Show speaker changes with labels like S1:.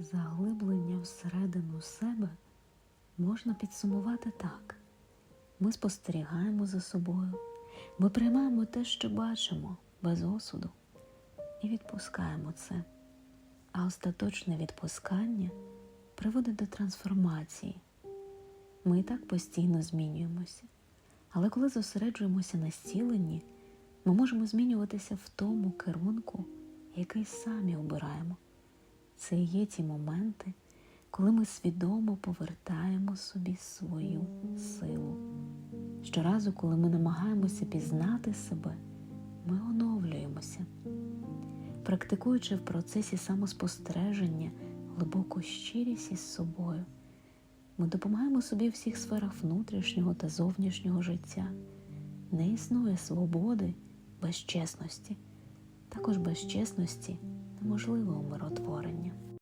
S1: Заглиблення всередину себе можна підсумувати так. Ми спостерігаємо за собою, ми приймаємо те, що бачимо, без осуду, і відпускаємо це. А остаточне відпускання приводить до трансформації. Ми і так постійно змінюємося. Але коли зосереджуємося на зціленні, ми можемо змінюватися в тому керунку, який самі обираємо. Це і є ті моменти, коли ми свідомо повертаємо собі свою силу. Щоразу, коли ми намагаємося пізнати себе, ми оновлюємося. Практикуючи в процесі самоспостереження глибоку щирість із собою, ми допомагаємо собі в всіх сферах внутрішнього та зовнішнього життя. Не існує свободи без чесності. Також без чесності неможливе умиротворення.